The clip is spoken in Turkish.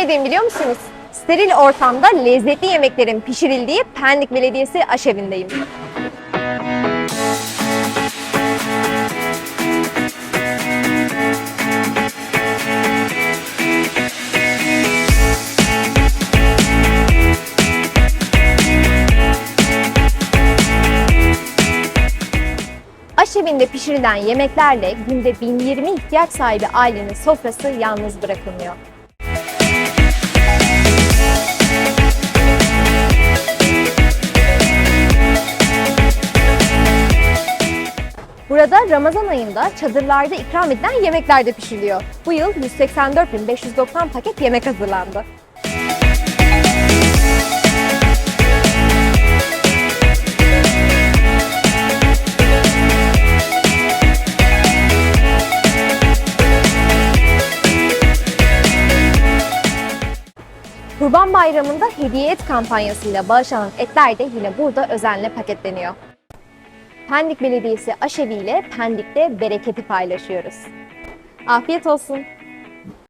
Neredeyim biliyor musunuz? Steril ortamda lezzetli yemeklerin pişirildiği Pendik Belediyesi aşevindeyim. Aşevinde pişirilen yemeklerle günde 1020 ihtiyaç sahibi ailenin sofrası yalnız bırakılmıyor. Burada Ramazan ayında çadırlarda ikram edilen yemekler de pişiriliyor. Bu yıl 184.590 paket yemek hazırlandı. Kurban Bayramı'nda hediye et kampanyasıyla bağışlanan etler de yine burada özenle paketleniyor. Pendik Belediyesi aşevi ile Pendik'te bereketi paylaşıyoruz. Afiyet olsun.